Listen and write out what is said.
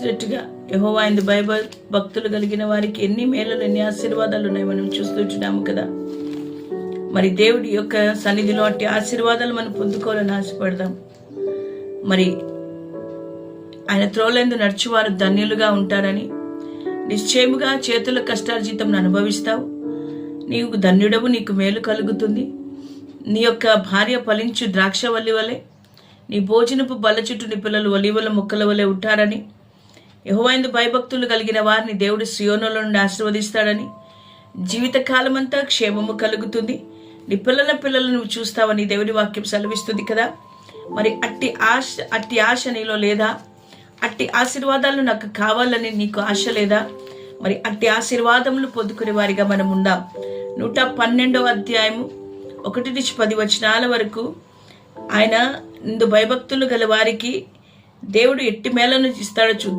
చూసినట్టుగా యహోవా ఇందు బైబల్ భక్తులు కలిగిన వారికి ఎన్ని మేళలు ఎన్ని ఆశీర్వాదాలు ఉన్నాయి మనం చూస్తున్నాము కదా. మరి దేవుడి యొక్క సన్నిధిలో అట్టి ఆశీర్వాదాలు మనం పొందుకోవాలని ఆశపడదాం. మరి ఆయన త్రోలందు నడిచివారు ధన్యులుగా ఉంటారని నిశ్చయముగా చేతుల కష్టార్జితం అనుభవిస్తావు. నీవు ధన్యుడవు నీకు మేలు కలుగుతుంది. నీ యొక్క భార్య ఫలించు ద్రాక్ష వల్లి వలె నీ భోజనపు బల్ల చుట్టూ నీ పిల్లలు ఒలివల మొక్కల వలె ఉంటారని యహోవైందు భయభక్తులు కలిగిన వారిని దేవుడు సియోనుల నుండి ఆశీర్వదిస్తాడని. జీవితకాలమంతా క్షేమము కలుగుతుంది. నీ పిల్లల పిల్లలను నువ్వు చూస్తావని దేవుడి వాక్యం సెలవిస్తుంది కదా. మరి అట్టి ఆశ అట్టి ఆశ నీలో లేదా? అట్టి ఆశీర్వాదాలు నాకు కావాలని నీకు ఆశ లేదా? మరి అట్టి ఆశీర్వాదములు పొందుకునే వారిగా మనం ఉందాం. నూట పన్నెండవ అధ్యాయము ఒకటి నుంచి పది వచనాల వరకు ఆయన ఇందు భయభక్తులు గల వారికి దేవుడు ఎట్టి మేళను ఇస్తాడో చూద్దాం.